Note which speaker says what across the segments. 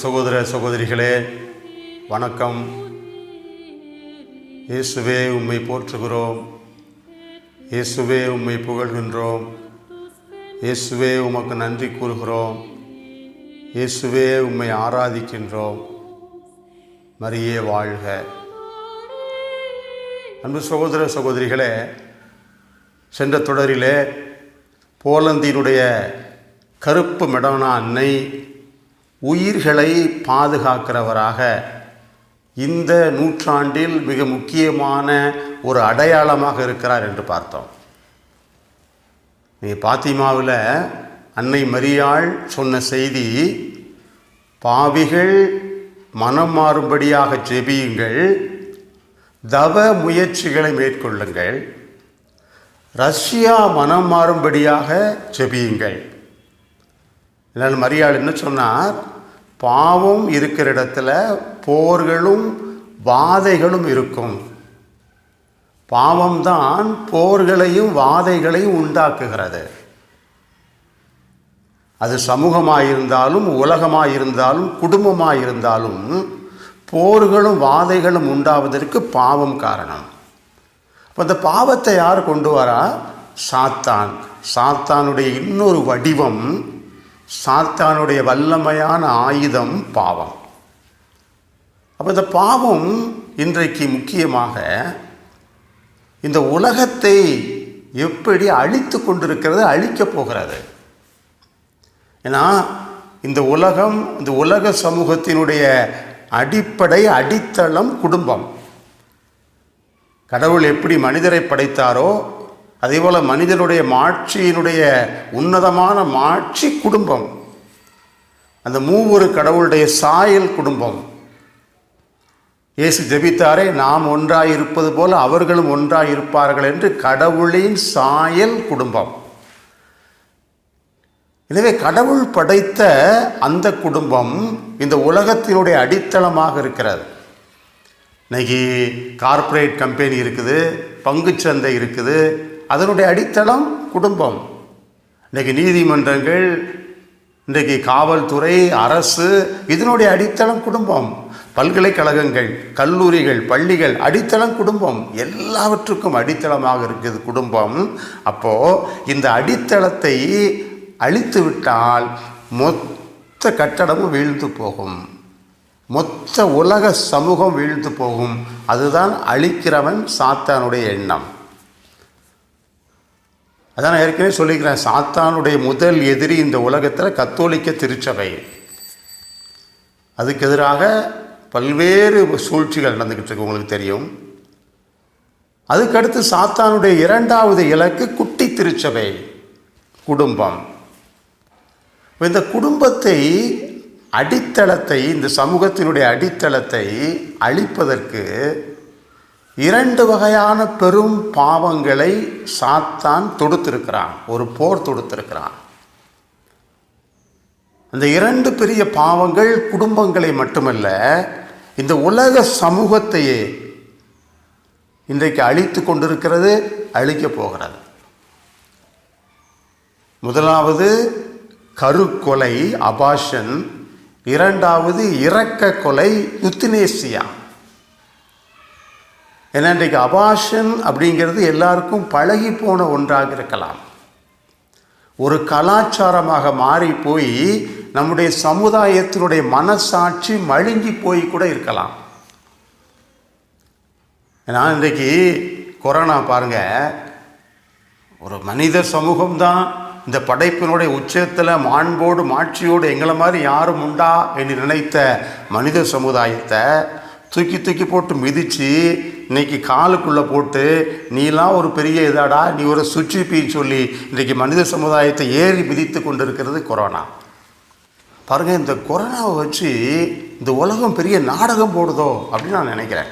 Speaker 1: சகோதர சகோதரிகளே வணக்கம். இயேசுவே உம்மை போற்றுகிறோம். இயேசுவே உம்மை புகழ்கின்றோம். இயேசுவே உமக்கு நன்றி கூறுகிறோம். இயேசுவே உம்மை ஆராதிக்கின்றோம். மரியே வாழ்க. அன்பு சகோதர சகோதரிகளே சென்ற தொடரிலே போலந்தினுடைய கருப்பு மெடவனா அன்னை உயிர்களை பாதுகாக்கிறவராக இந்த நூற்றாண்டில் மிக முக்கியமான ஒரு அடையாளமாக இருக்கிறார் என்று பார்த்தோம். நீ பாத்திமாவில் அன்னை மரியாள் சொன்ன செய்தி பாவிகள் மனம் மாறும்படியாக ஜெபியுங்கள் தவ முயற்சிகளை மேற்கொள்ளுங்கள் ரஷ்யா மனம் மாறும்படியாக ஜெபியுங்கள். இதனால் மரியாள் என்ன சொன்னார்? பாவம் இருக்கிற இடத்துல போர்களும் வாதைகளும் இருக்கும். பாவம்தான் போர்களையும் வாதைகளையும் உண்டாக்குகிறது. அது சமூகமாயிருந்தாலும் உலகமாயிருந்தாலும் குடும்பமாயிருந்தாலும் போர்களும் வாதைகளும் உண்டாவதற்கு பாவம் காரணம். அப்போ அந்த பாவத்தை யார் கொண்டு வரா? சாத்தான். சாத்தானுடைய இன்னொரு வடிவம் சாத்தானுடைய வல்லமையான ஆயுதம் பாவம். அப்போ இந்த பாவம் இன்றைக்கு முக்கியமாக இந்த உலகத்தை எப்படி அழித்து கொண்டிருக்கிறது அழிக்கப் போகிறது. ஏன்னா இந்த உலகம் இந்த உலக சமூகத்தினுடைய அடிப்படை அடித்தளம் குடும்பம். கடவுள் எப்படி மனிதரை படைத்தாரோ அதேபோல் மனிதனுடைய மாட்சியினுடைய உன்னதமான மாட்சி குடும்பம். அந்த மூவொரு கடவுளுடைய சாயல் குடும்பம். இயேசு ஜெபித்தாரே நாம் ஒன்றாக இருப்பது போல அவர்களும் ஒன்றாக இருப்பார்கள் என்று கடவுளின் சாயல் குடும்பம். எனவே கடவுள் படைத்த அந்த குடும்பம் இந்த உலகத்தினுடைய அடித்தளமாக இருக்கிறது. இன்னைக்கு கார்ப்பரேட் கம்பெனி இருக்குது பங்குச்சந்தை இருக்குது அதனுடைய அடித்தளம் குடும்பம். இன்றைக்கி நீதிமன்றங்கள் இன்றைக்கு காவல்துறை அரசு இதனுடைய அடித்தளம் குடும்பம். பல்கலைக்கழகங்கள் கல்லூரிகள் பள்ளிகள் அடித்தளம் குடும்பம். எல்லாவற்றுக்கும் அடித்தளமாக இருக்குது குடும்பம். அப்போது இந்த அடித்தளத்தை அழித்து விட்டால் மொத்த கட்டடமும் வீழ்ந்து போகும். மொத்த உலக சமூகம் வீழ்ந்து போகும். அதுதான் அழிக்கிறவன் சாத்தானுடைய எண்ணம். அதான் நான் ஏற்கனவே சொல்லிக்கிறேன் சாத்தானுடைய முதல் எதிரி இந்த உலகத்தில் கத்தோலிக்க திருச்சபை. அதுக்கு எதிராக பல்வேறு சூழ்ச்சிகள் நடந்துக்கிட்டு இருக்கு உங்களுக்கு தெரியும். அதுக்கடுத்து சாத்தானுடைய இரண்டாவது இலக்கு குட்டி திருச்சபை குடும்பம். இந்த குடும்பத்தை அடித்தளத்தை இந்த சமூகத்தினுடைய அடித்தளத்தை அழிப்பதற்கு இரண்டு வகையான பெரும் பாவங்களை சாத்தான் தொடுத்திருக்கிறான். ஒரு போர் தொடுத்திருக்கிறான். அந்த இரண்டு பெரிய பாவங்கள் குடும்பங்களை மட்டுமல்ல இந்த உலக சமூகத்தையே இன்றைக்கு அழித்து கொண்டிருக்கிறது அழிக்கப் போகிறது. முதலாவது கருக்கொலை அபாஷன். இரண்டாவது இரக்க கொலை யுத்தினேசியா. ஏன்னா இன்றைக்கு அபாஷன் அப்படிங்கிறது எல்லாருக்கும் பழகி போன ஒன்றாக இருக்கலாம். ஒரு கலாச்சாரமாக மாறி போய் நம்முடைய சமுதாயத்தினுடைய மனசாட்சி மழுங்கி போய் கூட இருக்கலாம். ஏன்னா இன்றைக்கு கொரோனா பாருங்கள் ஒரு மனித சமூகம்தான். இந்த படைப்பினுடைய உச்சத்தில் மாண்போடு மாட்சியோடு எங்களை மாதிரி யாரும் உண்டா என்று நினைத்த மனித சமுதாயத்தை தூக்கி தூக்கி போட்டு மிதித்து இன்னைக்கு காலுக்குள்ளே போட்டு நீலாம் ஒரு பெரிய இதாடா நீ ஒரு சுற்றிப்பின்னு சொல்லி இன்றைக்கி மனித சமுதாயத்தை ஏறி மிதித்து கொண்டு இருக்கிறது கொரோனா. பாருங்கள் இந்த கொரோனாவை வச்சு இந்த உலகம் பெரிய நாடகம் போடுதோ அப்படின்னு நான் நினைக்கிறேன்.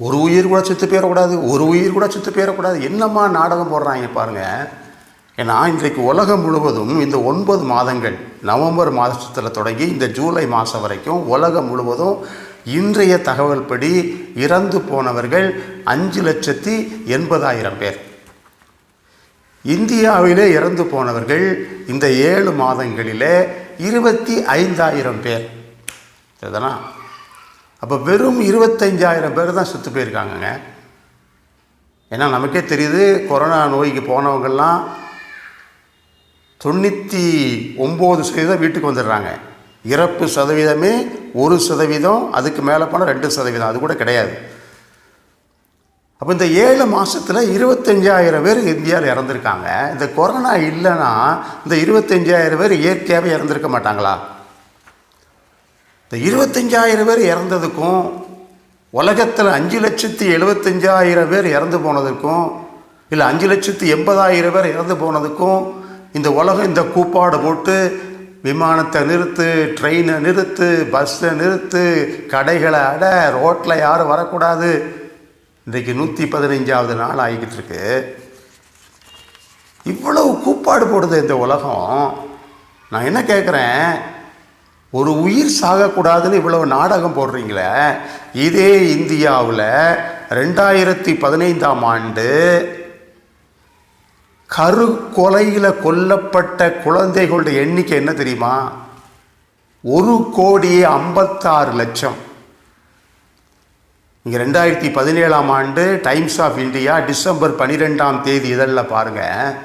Speaker 1: ஒரு உயிர் கூட செத்து போயிடக்கூடாது ஒரு உயிர் கூட செத்து போயிடக்கூடாது. என்னம்மா நாடகம் போடுறாங்க பாருங்கள் ஏன்னா இன்றைக்கு உலகம் முழுவதும் இந்த ஒன்பது மாதங்கள் நவம்பர் மாதத்தில் தொடங்கி இந்த ஜூலை மாதம் வரைக்கும் உலகம் முழுவதும் இன்றைய தகவல் படி இறந்து போனவர்கள் அஞ்சு லட்சத்தி எண்பதாயிரம் பேர். இந்தியாவிலே இறந்து போனவர்கள் இந்த ஏழு மாதங்களிலே இருபத்தி ஐந்தாயிரம் பேர். சரிதானா? அப்போ வெறும் இருபத்தஞ்சாயிரம் பேர் தான் செத்து போயிருக்காங்கங்க. ஏன்னா நமக்கே தெரியுது கொரோனா நோய்க்கு போனவங்கள்லாம் தொண்ணூற்றி ஒம்பது சதவீதம் வீட்டுக்கு வந்துடுறாங்க. இறப்பு சதவீதமே ஒரு சதவீதம் அதுக்கு மேலே போனால் ரெண்டு சதவீதம். அது கூட கிடையாது. அப்போ இந்த ஏழு மாதத்தில் இருபத்தஞ்சாயிரம் பேர் இந்தியாவில் இறந்துருக்காங்க. இந்த கொரோனா இல்லைன்னா இந்த இருபத்தஞ்சாயிரம் பேர் இயற்கையாகவே இறந்துருக்க மாட்டாங்களா? இந்த இருபத்தஞ்சாயிரம் பேர் இறந்ததுக்கும் உலகத்தில் அஞ்சு லட்சத்தி எழுபத்தஞ்சாயிரம் பேர் இறந்து போனதுக்கும் இல்லை அஞ்சு லட்சத்தி எண்பதாயிரம் பேர் இறந்து போனதுக்கும் இந்த உலகம் இந்த கூப்பாடு போட்டு விமானத்தை நிறுத்து ட்ரெயினை நிறுத்து பஸ்ஸை நிறுத்து கடைகளை அட ரோட்டில் யாரும் வரக்கூடாது. இன்றைக்கு நூற்றி பதினைஞ்சாவது நாள் ஆகிக்கிட்டு இருக்கு. இவ்வளவு கூப்பாடு போடுது இந்த உலகம். நான் என்ன கேட்குறேன் ஒரு உயிர் சாகக்கூடாதுன்னு இவ்வளவு நாடகம் போடுறீங்களே? இதே இந்தியாவில் ரெண்டாயிரத்தி பதினைந்தாம் ஆண்டு கரு கொலையில் கொல்லப்பட்ட குழந்தைகளுடைய எண்ணிக்கை என்ன தெரியுமா? ஒரு கோடியே ஐம்பத்தாறு லட்சம். இங்கே ரெண்டாயிரத்தி பதினேழாம் ஆண்டு டைம்ஸ் ஆஃப் இந்தியா டிசம்பர் பன்னிரெண்டாம் தேதி இதழில் பாருங்கள்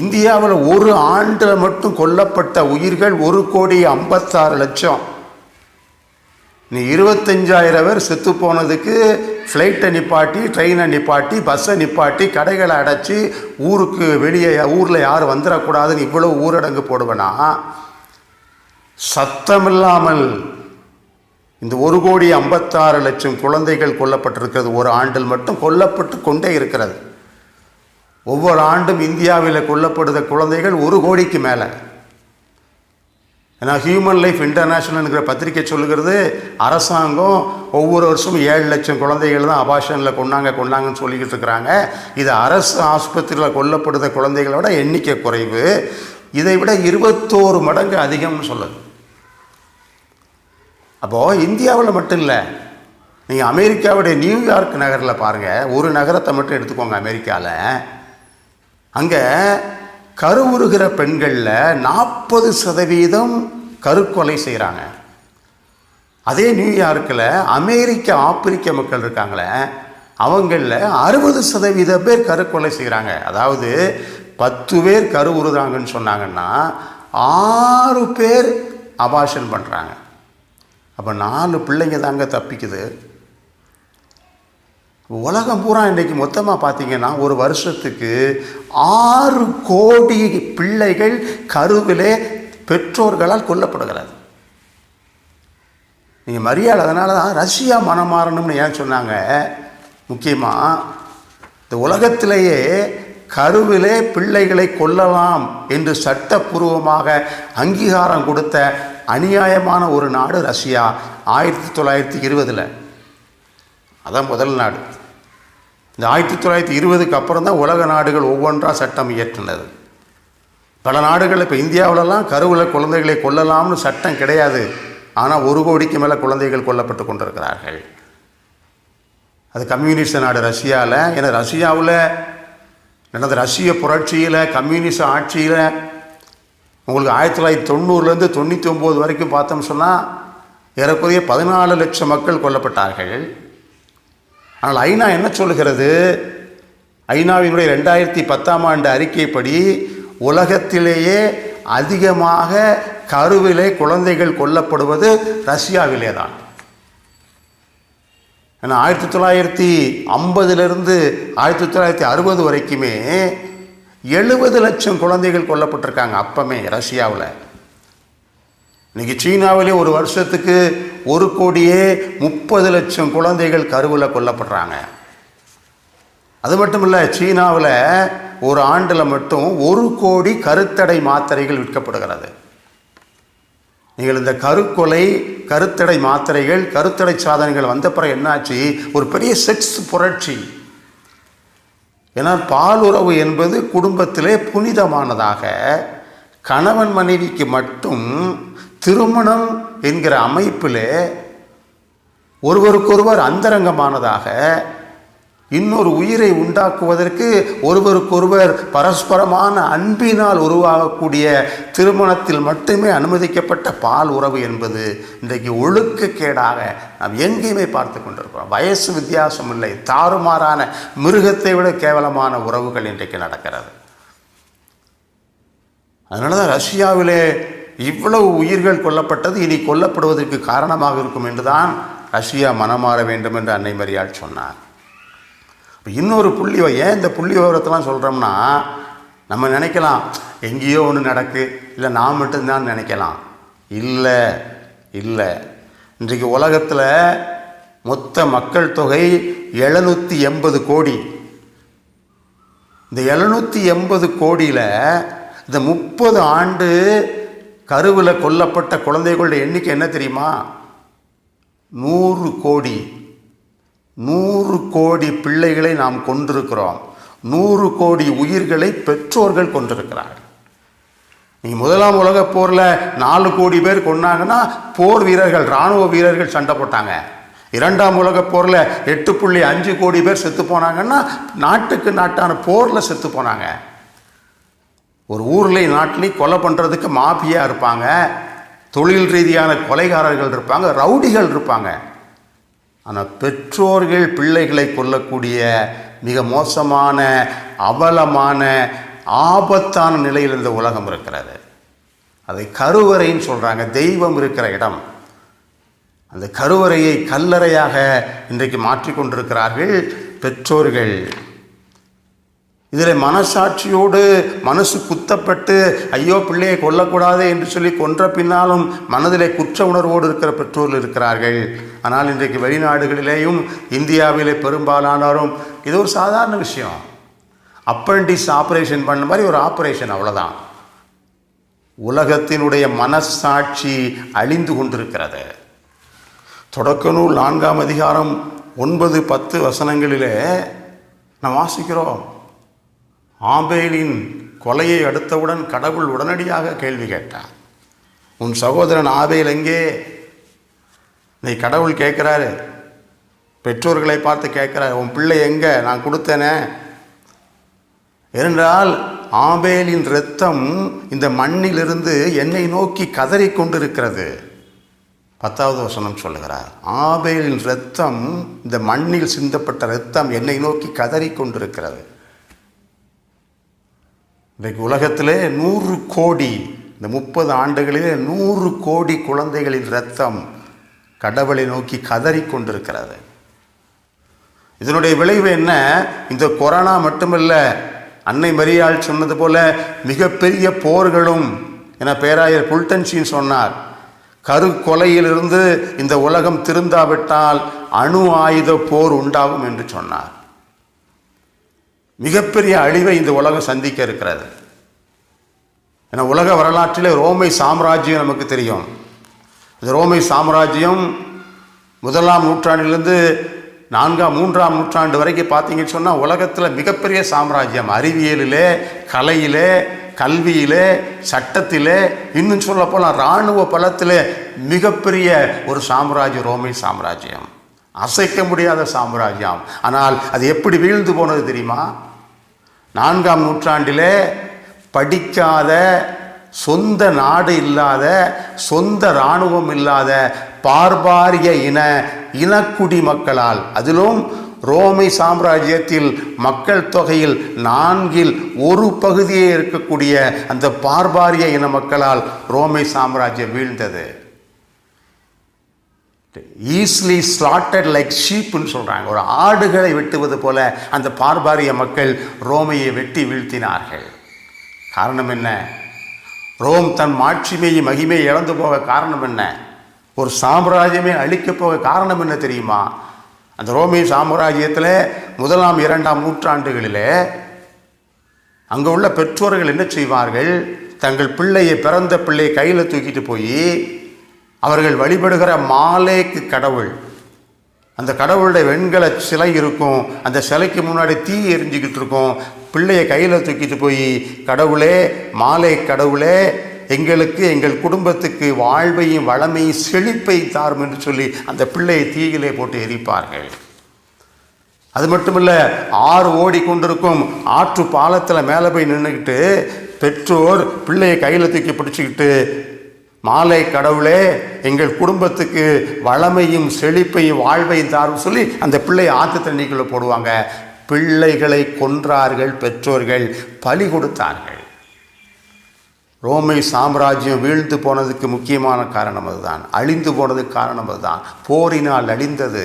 Speaker 1: இந்தியாவில் ஒரு ஆண்டில் மட்டும் கொல்லப்பட்ட உயிர்கள் ஒரு கோடி ஐம்பத்தாறு லட்சம். நீ இருபத்தஞ்சாயிரம் பேர் செத்து போனதுக்கு ஃப்ளைட்டை நிப்பாட்டி ட்ரெயினை நிப்பாட்டி பஸ்ஸை நிப்பாட்டி கடைகளை அடைச்சி ஊருக்கு வெளியே ஊரில் யாரும் வந்துடக்கூடாதுன்னு இவ்வளோ ஊரடங்கு போடுவேனா? சத்தமில்லாமல் இந்த ஒரு கோடி ஐம்பத்தாறு லட்சம் குழந்தைகள் கொல்லப்பட்டிருக்கிறது. ஒரு ஆண்டில் மட்டும் கொல்லப்பட்டு கொண்டே இருக்கிறது. ஒவ்வொரு ஆண்டும் இந்தியாவில் கொல்லப்படுத குழந்தைகள் ஒரு கோடிக்கு மேலே. ஏன்னா ஹியூமன் லைஃப் இன்டர்நேஷ்னலுங்கிற பத்திரிக்கை சொல்லுகிறது அரசாங்கம் ஒவ்வொரு வருஷமும் ஏழு லட்சம் குழந்தைகள் தான் அபாஷனில் கொண்டாங்க கொண்டாங்கன்னு சொல்லிக்கிட்டு இருக்கிறாங்க. இது அரசு ஆஸ்பத்திரியில் கொல்லப்படுத குழந்தைகளை விட எண்ணிக்கை குறைவு. இதை விட இருபத்தோரு மடங்கு அதிகம்னு சொல்லுது. அப்போது இந்தியாவில் மட்டும் இல்லை நீங்கள் அமெரிக்காவுடைய நியூயார்க் நகரில் பாருங்கள் ஒரு நகரத்தை மட்டும் எடுத்துக்கோங்க அமெரிக்காவில் அங்கே கருவுறுகிற பெண்களில் நாற்பது சதவீதம் கருக்கொலை செய்கிறாங்க அதே நியூயார்க்கில் அமெரிக்க ஆப்பிரிக்க மக்கள் இருக்காங்களே அவங்களில் அறுபது சதவீத பேர் கருக்கொலை செய்கிறாங்க அதாவது பத்து பேர் கரு சொன்னாங்கன்னா ஆறு பேர் அபாஷன் பண்ணுறாங்க அப்போ நாலு பிள்ளைங்க தாங்க தப்பிக்குது. உலகம் பூரா இன்றைக்கி மொத்தமாக பார்த்தீங்கன்னா ஒரு வருஷத்துக்கு ஆறு கோடி பிள்ளைகள் கருவிலே பெற்றோர்களால் கொல்லப்படுகிறது. நீங்கள் மரியாதை அதனால தான் ரஷ்யா மனம் மாறணும்னு ஏன் சொன்னாங்க? முக்கியமாக இந்த உலகத்திலேயே கருவிலே பிள்ளைகளை கொல்லலாம் என்று சட்டப்பூர்வமாக அங்கீகாரம் கொடுத்த அநியாயமான ஒரு நாடு ரஷ்யா ஆயிரத்தி தொள்ளாயிரத்தி இருபதில். அதான் முதல் நாடு. இந்த ஆயிரத்தி தொள்ளாயிரத்தி இருபதுக்கு அப்புறம் தான் உலக நாடுகள் ஒவ்வொன்றாக சட்டம் இயற்றினது. பல நாடுகள் இப்போ இந்தியாவிலலாம் கருவில் குழந்தைகளை கொல்லலாம்னு சட்டம் கிடையாது. ஆனால் ஒரு கோடிக்கு மேலே குழந்தைகள் கொல்லப்பட்டு கொண்டிருக்கிறார்கள். அது கம்யூனிஸ்ட் நாடு ரஷ்யாவில் ஏன்னா ரஷ்யாவில் நடந்த ரஷ்ய புரட்சியில் கம்யூனிஸ்ட் ஆட்சியில் உங்களுக்கு ஆயிரத்தி தொள்ளாயிரத்தி தொண்ணூறுலேருந்து தொண்ணூற்றி ஒம்பது வரைக்கும் பார்த்தோம் சொன்னால் ஏறக்குறைய பதினாலு லட்சம் மக்கள் கொல்லப்பட்டார்கள். ஆனால் ஐநா என்ன சொல்லுகிறது? ஐநாவினுடைய ரெண்டாயிரத்தி பத்தாம் ஆண்டு அறிக்கைப்படி உலகத்திலேயே அதிகமாக கருவிலே குழந்தைகள் கொல்லப்படுவது ரஷ்யாவிலே தான் ஏன்னா ஆயிரத்தி தொள்ளாயிரத்தி ஐம்பதுலேருந்து ஆயிரத்தி தொள்ளாயிரத்தி அறுபது வரைக்குமே எழுபது லட்சம் குழந்தைகள் கொல்லப்பட்டிருக்காங்க அப்பமே ரஷ்யாவில். இன்றைக்கி சீனாவிலே ஒரு வருஷத்துக்கு ஒரு கோடியே முப்பது லட்சம் குழந்தைகள் கருவில் கொல்லப்படுறாங்க. அது மட்டும் இல்லை சீனாவில் ஒரு ஆண்டில் மட்டும் ஒரு கோடி கருத்தடை மாத்திரைகள் விற்கப்படுகிறது. நீங்கள் இந்த கருக்கொலை கருத்தடை மாத்திரைகள் கருத்தடை சாதனைகள் வந்த பிறகு என்னாச்சு? ஒரு பெரிய செக்ஸ் புரட்சி. ஏன்னா பாலுறவு என்பது குடும்பத்திலே புனிதமானதாக கணவன் மனைவிக்கு மட்டும் திருமணம் என்கிற அமைப்பில் ஒருவருக்கொருவர் அந்தரங்கமானதாக இன்னொரு உயிரை உண்டாக்குவதற்கு ஒருவருக்கொருவர் பரஸ்பரமான அன்பினால் உருவாகக்கூடிய திருமணத்தில் மட்டுமே அனுமதிக்கப்பட்ட பால் உறவு என்பது இன்றைக்கு ஒழுக்கக்கேடாக நாம் எங்கேயுமே பார்த்து கொண்டிருக்கிறோம். வயசு வித்தியாசம் இல்லை. தாறுமாறான மிருகத்தை விட கேவலமான உறவுகள் இன்றைக்கு நடக்கிறது. அதனால தான் ரஷ்யாவிலே இவ்வளவு உயிர்கள் கொல்லப்பட்டது இனி கொல்லப்படுவதற்கு காரணமாக இருக்கும் என்றுதான் ரஷ்யா மனமாற வேண்டும் என்று அன்னை மரியாள் சொன்னார். இன்னொரு புள்ளி ஏன் இந்த புள்ளி விவரத்தெல்லாம் சொல்கிறோம்னா நம்ம நினைக்கலாம் எங்கேயோ ஒன்று நடக்கு இல்லை நான் மட்டும்தான் நினைக்கலாம். இல்லை இல்லை. இன்றைக்கு உலகத்தில் மொத்த மக்கள் தொகை எழுநூற்றி எண்பது கோடி. இந்த எழுநூற்றி எண்பது கோடியில் இந்த முப்பது ஆண்டு கருவில் கொல்லப்பட்ட குழந்தைகளுடைய எண்ணிக்கை என்ன தெரியுமா? நூறு கோடி. நூறு கோடி பிள்ளைகளை நாம் கொண்டிருக்கிறோம் நூறு கோடி உயிர்களை பெற்றோர்கள் கொண்டிருக்கிறார்கள் நீ முதலாம் உலகப் போரில் நாலு கோடி பேர் கொன்னாங்கன்னா போர் வீரர்கள் இராணுவ வீரர்கள் சண்டை போட்டாங்க. இரண்டாம் உலகப் போரில் எட்டு புள்ளி அஞ்சு கோடி பேர் செத்து போனாங்கன்னா நாட்டுக்கு நாட்டான போரில் செத்து போனாங்க. ஒரு ஊர்லேயும் நாட்டிலையும் கொலை பண்ணுறதுக்கு மாஃபியா இருப்பாங்க. தொழில் ரீதியான கொலைகாரர்கள் இருப்பாங்க ரவுடிகள் இருப்பாங்க. ஆனால் பெற்றோர்கள் பிள்ளைகளை கொல்லக்கூடிய மிக மோசமான அவலமான ஆபத்தான நிலையில் இந்த உலகம் இருக்கிறது. அதை கருவறைன்னு சொல்கிறாங்க தெய்வம் இருக்கிற இடம். அந்த கருவறையை கல்லறையாக இன்றைக்கு மாற்றிக்கொண்டிருக்கிறார்கள் பெற்றோர்கள். இதில் மனசாட்சியோடு மனசு குத்தப்பட்டு ஐயோ பிள்ளையை கொல்லக்கூடாது என்று சொல்லி கொன்ற பின்னாலும் மனதிலே குற்ற உணர்வோடு இருக்கிற பெற்றோர்கள் இருக்கிறார்கள். ஆனால் இன்றைக்கு வெளிநாடுகளிலேயும் இந்தியாவிலே பெரும்பாலானோரும் இது ஒரு சாதாரண விஷயம். அப்பண்டிஸ் ஆப்ரேஷன் பண்ண மாதிரி ஒரு ஆப்ரேஷன் அவ்வளோதான் உலகத்தினுடைய மனசாட்சி அழிந்து கொண்டிருக்கிறது. தொடக்க நூல் நான்காம் அதிகாரம் ஒன்பது பத்து வசனங்களிலே நாம் வாசிக்கிறோம். ஆபேலின் கொலையை அடுத்தவுடன் கடவுள் உடனடியாக கேள்வி கேட்டார். உன் சகோதரன் ஆபேல் எங்கே? நீ கடவுள் கேட்குறாரு. பெற்றோர்களை பார்த்து கேட்குறாரு. உன் பிள்ளை எங்கே? நான் கொடுத்தேனே. ஏனென்றால் ஆபேலின் இரத்தம் இந்த மண்ணிலிருந்து என்னை நோக்கி கதறி கொண்டிருக்கிறது. பத்தாவது வசனம் சொல்லுகிறார். ஆபேலின் இரத்தம் இந்த மண்ணில் சிந்தப்பட்ட இரத்தம் என்னை நோக்கி கதறி கொண்டிருக்கிறது. இன்றைக்கு உலகத்திலே நூறு கோடி இந்த முப்பது ஆண்டுகளிலே நூறு கோடி குழந்தைகளின் ரத்தம் கடவுளை நோக்கி கதறிக் கொண்டிருக்கிறது. இதனுடைய விளைவு என்ன? இந்த கொரோனா மட்டுமல்ல அன்னை மரியாள் சொன்னது போல மிகப்பெரிய போர்களும் என பேராயர் புல்டன்ஷின் சொன்னார் கரு கொலையிலிருந்து இந்த உலகம் திருந்தாவிட்டால் அணு ஆயுத போர் உண்டாகும் என்று சொன்னார். மிகப்பெரிய அழிவை இந்த உலகம் சந்திக்க இருக்கிறது. ஏன்னா உலக வரலாற்றில் ரோமை சாம்ராஜ்யம் நமக்கு தெரியும். இந்த ரோமை சாம்ராஜ்யம் முதலாம் நூற்றாண்டிலிருந்து நான்காம் மூன்றாம் நூற்றாண்டு வரைக்கும் பார்த்தீங்கன்னு சொன்னால் உலகத்தில் மிகப்பெரிய சாம்ராஜ்யம். அறிவியலிலே கலையிலே கல்வியிலே சட்டத்திலே இன்னும் சொல்லப்போனால் இராணுவ பலத்திலே மிகப்பெரிய ஒரு சாம்ராஜ்யம் ரோமை சாம்ராஜ்யம். அசைக்க முடியாத சாம்ராஜ்யம். ஆனால் அது எப்படி வீழ்ந்து போனது தெரியுமா? நான்காம் நூற்றாண்டிலே படிக்காத சொந்த நாடு இல்லாத சொந்த இராணுவம் இல்லாத பார்பாரிய இன இனக்குடி மக்களால் அதிலும் ரோமை சாம்ராஜ்யத்தில் மக்கள் தொகையில் நான்கில் ஒரு பகுதியே இருக்கக்கூடிய அந்த பார்பாரிய இன மக்களால் ரோமை சாம்ராஜ்யம் வீழ்ந்தது. ஈஸ்லி ஸ்லாட்டட் லைக் ஷீப்புன்னு சொல்கிறாங்க ஒரு ஆடுகளை வெட்டுவது போல அந்த பார்பாரிய மக்கள் ரோமையை வெட்டி வீழ்த்தினார்கள். காரணம் என்ன? ரோம் தன் மாட்சிமையை மகிமையை இழந்து போக காரணம் என்ன? ஒரு சாம்ராஜ்யமே அழிக்கப் போக காரணம் என்ன தெரியுமா? அந்த ரோமிய சாம்ராஜ்யத்தில் முதலாம் இரண்டாம் நூற்றாண்டுகளில் அங்கே உள்ள பெற்றோர்கள் என்ன செய்வார்கள்? தங்கள் பிள்ளையை பிறந்த பிள்ளையை கையில் தூக்கிட்டு போய் அவர்கள் வழிபடுகிற மாலேக்கு கடவுள். அந்த கடவுளுடைய வெண்கல சிலை இருக்கும். அந்த சிலைக்கு முன்னாடி தீ எரிஞ்சிக்கிட்டு இருக்கும். பிள்ளையை கையில் தூக்கிட்டு போய் கடவுளே மாலை கடவுளே எங்களுக்கு எங்கள் குடும்பத்துக்கு வாழ்வையும் வளமையும் செழிப்பை தாரும் என்று சொல்லி அந்த பிள்ளையை தீயிலே போட்டு எரிப்பார்கள். அது மட்டுமில்ல ஆறு ஓடிக்கொண்டிருக்கும் ஆற்று பாலத்தில் மேலே போய் நின்றுக்கிட்டு பெற்றோர் பிள்ளையை கையில் தூக்கி பிடிச்சிக்கிட்டு மாலை கடவுளே எங்கள் குடும்பத்துக்கு வளமையும் செழிப்பையும் வாழ்வையும் தாரும் சொல்லி அந்த பிள்ளையை ஆற்று தண்ணிக்குள்ளே போடுவாங்க. பிள்ளைகளை கொன்றார்கள் பெற்றோர்கள் பலி கொடுத்தார்கள். ரோமை சாம்ராஜ்யம் வீழ்ந்து போனதுக்கு முக்கியமான காரணம் அதுதான். அழிந்து போனதுக்கு காரணம் அதுதான். போரினால் அழிந்தது.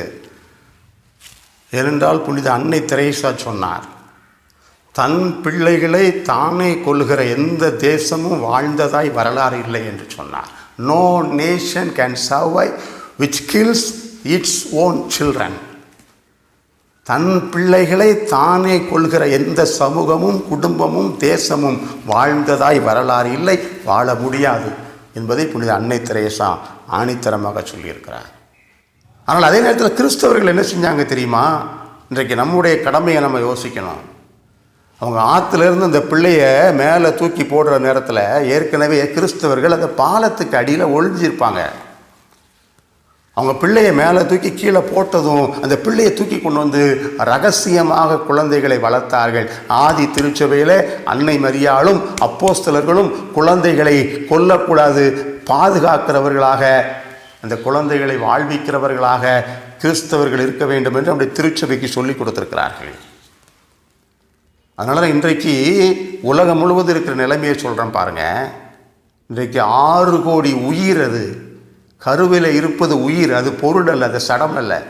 Speaker 1: ஏனென்றால் புனித அன்னை திரேசா சொன்னார் தன் பிள்ளைகளை தானே கொள்கிற எந்த தேசமும் வாழ்ந்ததாய் வரலாறு இல்லை என்று சொன்னார். No nation can survive which kills its own children தன் பிள்ளைகளை தானே கொள்கிற எந்த சமூகமும் குடும்பமும் தேசமும் வாழ்ந்ததாய் வரலாறு இல்லை வாழ முடியாது என்பதை புனித அன்னை திரேசா ஆணித்தரமாக சொல்லியிருக்கிறார். ஆனால் அதே நேரத்தில் கிறிஸ்தவர்கள் என்ன செஞ்சாங்க தெரியுமா? இன்றைக்கு நம்முடைய கடமையை நம்ம யோசிக்கணும். அவங்க ஆற்றுலேருந்து அந்த பிள்ளைய மேலே தூக்கி போடுற நேரத்தில் ஏற்கனவே கிறிஸ்தவர்கள் அந்த பாலத்துக்கு அடியில் ஒழிஞ்சிருப்பாங்க அவங்க பிள்ளையை மேலே தூக்கி கீழே போட்டதும் அந்த பிள்ளையை தூக்கி கொண்டு வந்து ரகசியமாக குழந்தைகளை வளர்த்தார்கள். ஆதி திருச்சபையில் அன்னை மரியாளும் அப்போஸ்தலர்களும் குழந்தைகளை கொல்லக்கூடாது பாதுகாக்கிறவர்களாக அந்த குழந்தைகளை வாழ்விக்கிறவர்களாக கிறிஸ்தவர்கள் இருக்க வேண்டும் என்று நம்முடைய திருச்சபைக்கு சொல்லிக் கொடுத்திருக்கிறார்கள். அதனால் இன்றைக்கு உலகம் முழுவதும் இருக்கிற நிலைமையை சொல்கிறேன் பாருங்கள் இன்றைக்கு ஆறு கோடி உயிர் அது. கருவில் இருப்பது உயிர் அது பொருள் அல்ல அது சடம் அல்ல.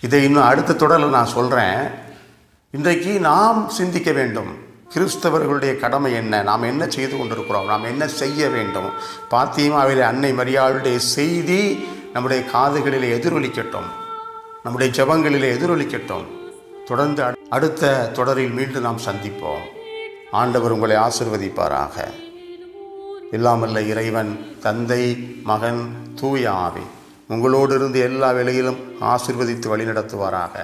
Speaker 1: இதை இன்னும் அடுத்த தொடரில் நான் சொல்கிறேன் இன்றைக்கு நாம் சிந்திக்க வேண்டும் கிறிஸ்தவர்களுடைய கடமை என்ன நாம் என்ன செய்து கொண்டிருக்கிறோம் நாம் என்ன செய்ய வேண்டும். பாத்தியமாவிலே அன்னை மரியாளுடைய செய்தி நம்முடைய காதுகளிலே எதிரொலிக்கட்டும் நம்முடைய ஜபங்களிலே எதிரொலிக்கட்டும். தொடர்ந்து அடுத்த தொடரில் மீண்டும் நாம் சந்திப்போம். ஆண்டவர் உங்களை ஆசிர்வதிப்பாராக. இல்லாமல்ல இறைவன் தந்தை மகன் தூய ஆவி உங்களோடு இருந்து எல்லா வேளையிலும் ஆசிர்வதித்து வழிநடத்துவாராக.